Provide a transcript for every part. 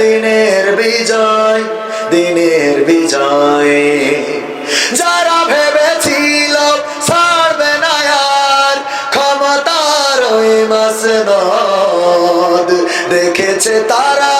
দিনের বিজয় দিনের বিজয়। যারা ভেবেছিল ছাড়বে না আর ক্ষমতার ওই মাসনদ দেখেছে তারা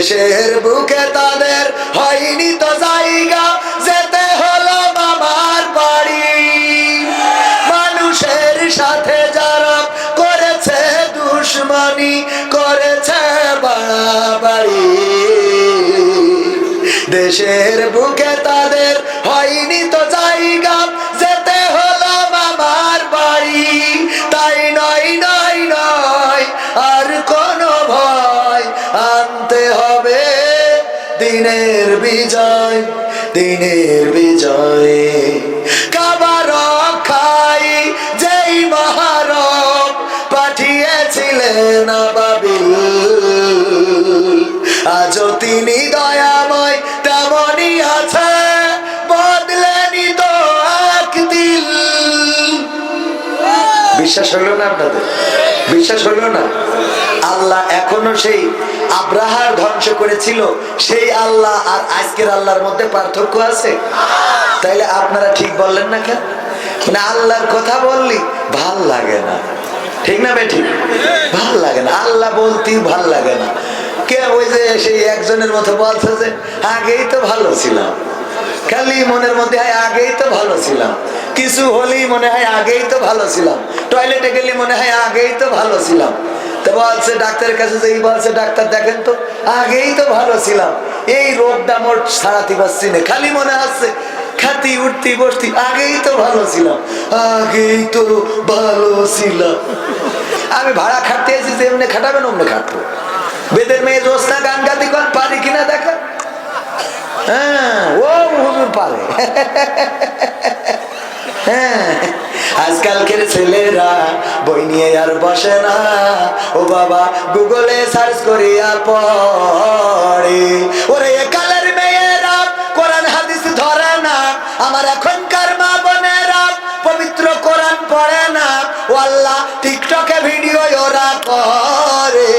দেশের বুকে দিনের বিজয়। কাবার খাই যেই মহারব পাঠিয়েছিলেন বাবিল আজও তিনি দয়াময় তেমনই আছে, বদলেনি তো এক দিল বিশ্বাস হলো না আপনাদের? বিশ্বাস হলো না? আল্লাহ এখনও সেই আব্রাহার ধ্বংস করেছিল, সেই আল্লাহ আর আজকের আল্লাহর মধ্যে পার্থক্য আছে? তাইলে আপনারা ঠিক বললেন না কেন? মানে আল্লাহর কথা বললি, ভালো লাগে না। ঠিক না বে ঠিক ভালো লাগে না। আল্লাহ বলতেই ভালো লাগে না। কে ওই যে সেই একজনের মতো বলছে যে, আগেই তো ভালো ছিলাম। খালি মনের মধ্যে হয়, আগেই তো ভালো ছিলাম। কিছু হলেই মনে হয়, আগেই তো ভালো ছিলাম। টয়লেটে গেলে মনে হয়, আগেই তো ভালো ছিলাম। বলছে ডাক্তারের কাছে, যেই বলছে, ডাক্তার, দেখেন তো, আগেই তো ভালো ছিলাম। এই রোগটা মোট সারাতে পারছি না। খালি মনে আছে খাতি, উঠতি, বসতি, আগেই তো ভালো ছিলাম। আগেই তো ভালো ছিলাম। আমি ভাড়া খাটতে এসেছি যে এমনি খাটাবেন অমনি খাটবো। বেদের মেয়ে জোসনা গান গাতি কন পারি কিনা দেখা? হ্যাঁ ও হুজুর পারে। হ্যাঁ। আজকালকের ছেলেরা বই নিয়ে আর বসে না। ও বাবা, গুগলে সার্চ করিয়া পড়ে। ওরে একালের মেয়েরা, কোরআন, হাদিস ধরে না। আমার এখনকার মা বোনেরা পবিত্র কোরআন পড়ে না। ও আল্লাহ, টিকটকে ভিডিও ওরা করে।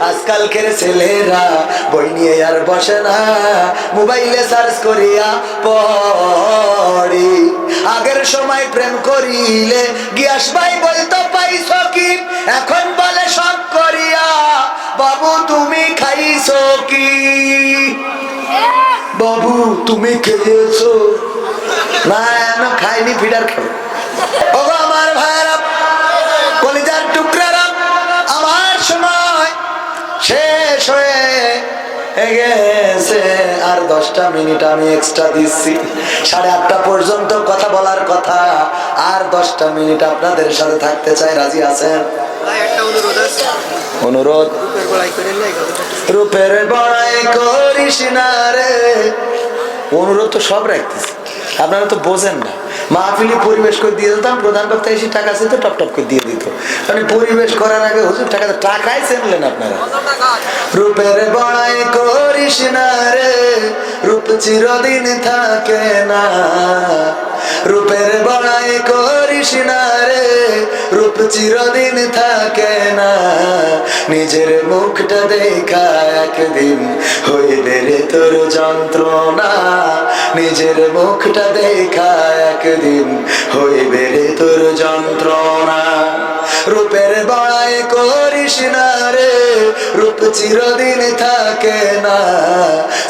আজকালকের ছেলেরা বই নিয়ে আর বসে না। মোবাইলে সার্চ করিয়া পড়ে। আগের সময় প্রেম করিলে গিয়াস ভাই বলতো, পাইছ কি? এখন বলে সব করিয়া, বাবু তুমি খাইছো কি? বাবু তুমি খেয়েছো? না না, খাইনি, ফিডার খাব। ওগো আমার ভাইরা কলিজার টুকরারা, আমার সময় শেষ হয়ে গেছে আর দশটা মিনিট আমি এক্সট্রা দিচ্ছি। সাড়ে আটটা পর্যন্ত কথা বলার কথা আর দশটা মিনিট আপনাদের সাথে থাকতে চাই রাজি আছেন? অনুরোধ রূপের বড়াই করিস না রে। অনুরোধ তো সব রাখতেছি। আপনারা তো বোঝেন না। মাহফিলি পরিবেশ করে দিয়ে দিতাম, প্রধান বক্তা এসে টাকা আছে তো টপ টপ করে দিয়ে দিত। মানে পরিবেশ করার আগে হুজুর টাকা টাকাই চেনলেন আপনারা। রূপের বড়াই করিস না রে, রূপ চিরদিন থাকে না। রূপের বড়াই করিস না রে, রূপ চিরদিন থাকে না। নিজের মুখটা দেখা একদিন হইবে রে তোর যন্ত্রণা। নিজের মুখটা দেখা একদিন হইবে রে তোর যন্ত্রণা। রূপের বড়াই করিস না রে, রূপ চিরদিন থাকে না।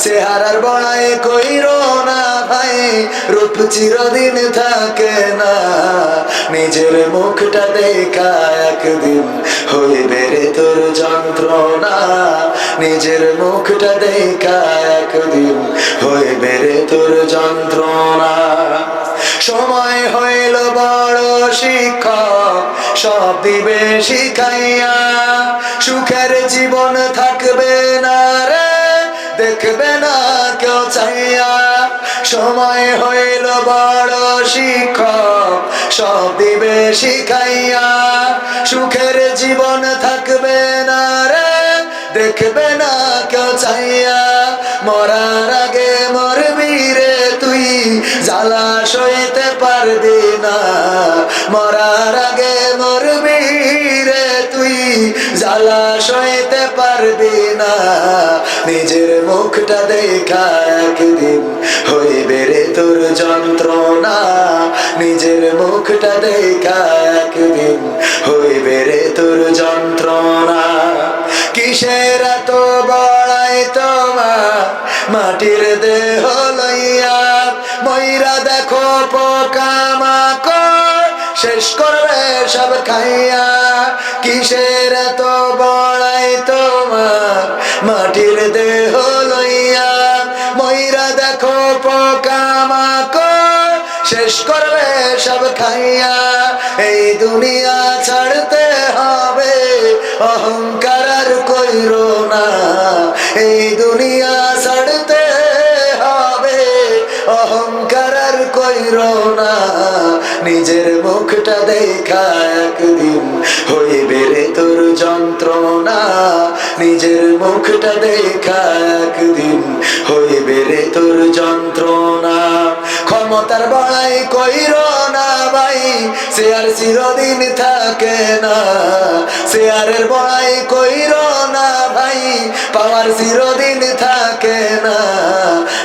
চেহারার বড়াই কইরো রূপ চিরদিন থাকে না। নিজের মুখটা দেখা একদিন হইবে রে তোর যন্ত্রণা। নিজের মুখটা দেখা একদিন হইবে রে তোর যন্ত্রণা। সময় হইল বড় শিক্ষক, সব দিবে শিখাইয়া। সুখের জীবন থাকবে না রে, দেখবে না কেউ চাইয়া। সময় হইল বড় শিক্ষক, সব দিবে শিখাইয়া। সুখের জীবন থাকবে না রে, দেখবে না কেউ চাইয়া। মরার আগে মরবি রে তুই, জ্বালা সইতে পারবি না। মরার আগে মরবি রে তুই, জ্বালা সইতে পারবি না। নিজের মুখটা দেখা একদিন হইবে রে তোর যন্ত্রণা। নিজের মুখটা দেখা একদিন হইবে রে তোর যন্ত্রণা। কিসের তো বড়াই তোমা? মাটির দেহ শেষ করবে সব খাইয়া। কিসের এত বড়াই তোমার? মাটির দেহ লইয়া। ময়রা দেখো পোকামাকড় শেষ করবে সব খাইয়া। এই দুনিয়া ছাড়তে হবে। অহংকার আর কইরো না। এই দুনিয়া নিজের মুখটা দেখা একদিন হইবে রে তোর যন্ত্রণা। নিজের মুখটা দেখা একদিন হইবে রে তোর যন্ত্রণা। ক্ষমতার বড়াই কইর ভাই সে আর চিরদিন থাকে না। সে আরের বড়াই কইর না ভাই, পাওয়ার চিরদিন থাকে না।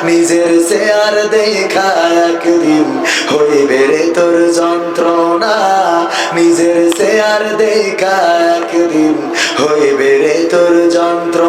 নিজের সে আর দেখা একদিন হইবে রে তোর যন্ত্রণা। নিজের সে আর দেখা একদিন হইবে রে তোর যন্ত্রণা।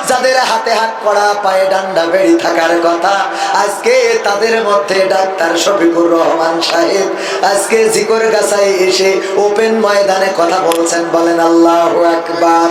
যাদের হাতে হাত করা, পায়ে ডান্ডা বেড়ি থাকার কথা। আজকে তাদের মধ্যে ডাক্তার শফিকুর রহমান সাহেব আজকে জিকর গাছায় এসে ওপেন ময়দানে কথা বলছেন, বলেন আল্লাহ আকবার।